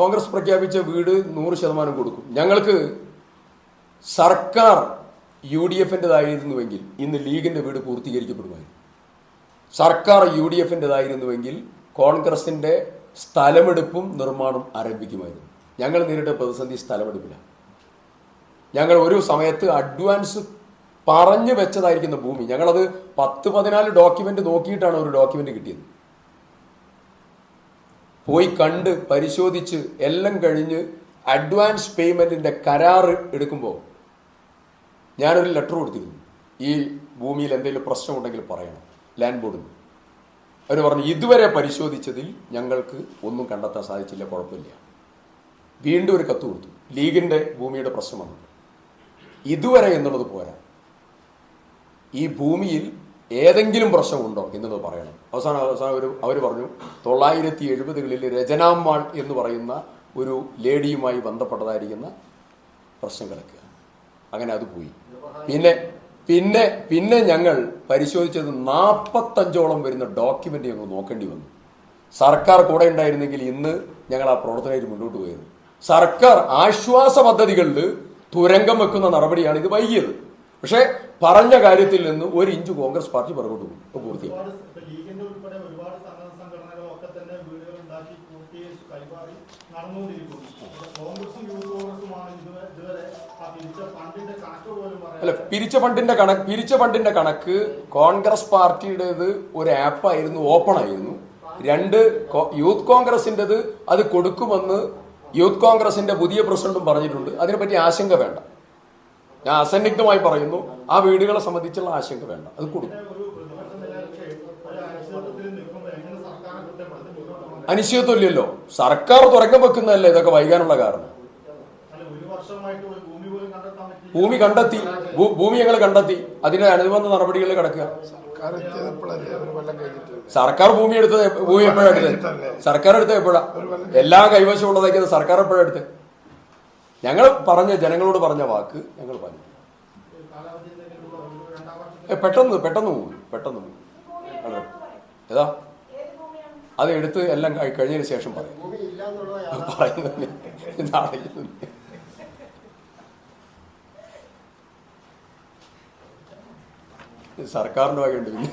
കോൺഗ്രസ് പ്രഖ്യാപിച്ച വീട് നൂറ് ശതമാനം കൊടുക്കും. ഞങ്ങൾക്ക് സർക്കാർ യു ഡി എഫിന്റെതായിരുന്നുവെങ്കിൽ ഇന്ന് ലീഗിന്റെ വീട് പൂർത്തീകരിക്കപ്പെടുമായിരുന്നു. സർക്കാർ യു ഡി എഫിന്റെതായിരുന്നുവെങ്കിൽ കോൺഗ്രസിന്റെ സ്ഥലമെടുപ്പും നിർമ്മാണം ആരംഭിക്കുമായിരുന്നു. ഞങ്ങൾ നേരിട്ട പ്രതിസന്ധി സ്ഥലമെടുപ്പിലാണ്. ഞങ്ങൾ ഒരു സമയത്ത് അഡ്വാൻസ് പറഞ്ഞു വെച്ചതായിരിക്കുന്ന ഭൂമി. ഞങ്ങളത് പത്ത് പതിനാല് ഡോക്യുമെന്റ് നോക്കിയിട്ടാണ് ഒരു ഡോക്യുമെന്റ് കിട്ടിയത്. പോയി കണ്ട് പരിശോധിച്ച് എല്ലാം കഴിഞ്ഞ് അഡ്വാൻസ് പേയ്മെന്റിന്റെ കരാറ് എടുക്കുമ്പോൾ ഞാനൊരു ലെറ്റർ കൊടുത്തിരുന്നു. ഈ ഭൂമിയിൽ എന്തെങ്കിലും പ്രശ്നം ഉണ്ടെങ്കിൽ പറയണം ലാൻഡ് ബോർഡിന് അവർ പറഞ്ഞു ഇതുവരെ പരിശോധിച്ചതിൽ ഞങ്ങൾക്ക് ഒന്നും കണ്ടെത്താൻ സാധിച്ചില്ല കുഴപ്പമില്ല. വീണ്ടും ഒരു കത്ത് കൊടുത്തു. ലീഗിന്റെ ഭൂമിയുടെ പ്രശ്നം വന്നു. ഇതുവരെ എന്നുള്ളത് പോരാ. ഈ ഭൂമിയിൽ ഏതെങ്കിലും പ്രശ്നമുണ്ടോ എന്നത് പറയണം. അവസാനം അവസാനം ഒരു അവർ പറഞ്ഞു തൊള്ളായിരത്തി എഴുപതുകളിൽ രചനാമ്മാൾ എന്ന് പറയുന്ന ഒരു ലേഡിയുമായി ബന്ധപ്പെട്ടതായിരിക്കുന്ന പ്രശ്നം കിടക്കുക. അങ്ങനെ അത് പോയി. പിന്നെ പിന്നെ പിന്നെ ഞങ്ങൾ പരിശോധിച്ചത് നാൽപ്പത്തഞ്ചോളം വരുന്ന ഡോക്യുമെന്റ് ഞങ്ങൾ നോക്കേണ്ടി വന്നു. സർക്കാർ കൂടെ ഉണ്ടായിരുന്നെങ്കിൽ ഇന്ന് ഞങ്ങൾ ആ പ്രവർത്തനമായിട്ട് മുന്നോട്ട് പോയത്. സർക്കാർ ആശ്വാസ പദ്ധതികളിൽ തുരങ്കം വെക്കുന്ന നടപടിയാണ് ഇത് വൈകിയത്. പക്ഷേ പറഞ്ഞ കാര്യത്തിൽ നിന്ന് ഒരു ഇഞ്ച് കോൺഗ്രസ് പാർട്ടി പുറകോട്ട് പോകും. ഇപ്പൊ പൂർത്തിയായി അല്ല പിരിച്ച ഫണ്ടിന്റെ കണക്ക് പിരിച്ച ഫണ്ടിന്റെ കണക്ക് കോൺഗ്രസ് പാർട്ടിയുടേത് ഒരു ആപ്പായിരുന്നു ഓപ്പൺ ആയിരുന്നു രണ്ട് യൂത്ത് കോൺഗ്രസിന്റെത് അത് കൊടുക്കുമെന്ന് യൂത്ത് കോൺഗ്രസിന്റെ പുതിയ പ്രസിഡന്റും പറഞ്ഞിട്ടുണ്ട്. അതിനെപ്പറ്റി ആശങ്ക വേണ്ട. ഞാൻ അസന്നിഗ്ധമായി പറയുന്നു ആ വീടുകളെ സംബന്ധിച്ചുള്ള ആശങ്ക വേണ്ട. അത് കൊടുക്കും ഒരു പ്രതിപക്ഷ നിലനിൽക്കെ ഒരു അനിശ്ചിതത്വത്തിൽ നിൽക്കുമ്പോൾ എങ്ങനെ സർക്കാരെ കുറ്റപ്പെടുത്തി മുന്നോട്ട് പോകാൻ അനിശ്ചിതത്വം ഇല്ലല്ലോ. സർക്കാർ തുറക്കം വെക്കുന്നതല്ലേ ഇതൊക്കെ വൈകാനുള്ള കാരണം. ഭൂമി കണ്ടെത്തി ഭൂമി ഞങ്ങൾ കണ്ടെത്തി അതിന്റെ അനുബന്ധ നടപടികളിൽ കിടക്കുക. സർക്കാർ ഭൂമി എടുത്തത് ഭൂമി എപ്പോഴാണ് എടുത്തത്? സർക്കാർ എടുത്തത് എപ്പോഴാ? എല്ലാ കൈവശമുള്ളതൊക്കെ സർക്കാർ എപ്പോഴാണ് എടുത്തത്? ഞങ്ങൾ പറഞ്ഞ ജനങ്ങളോട് പറഞ്ഞ വാക്ക് ഞങ്ങൾ ഏ, പെട്ടെന്ന് പെട്ടെന്ന് പോകും പെട്ടെന്ന് പോകും ഏതാ? അത് എടുത്ത് എല്ലാം കഴി- കഴിഞ്ഞതിന് ശേഷം പറയും. ഇതാണ് സർക്കാരിന്റെ വകയുണ്ട് പിന്നെ.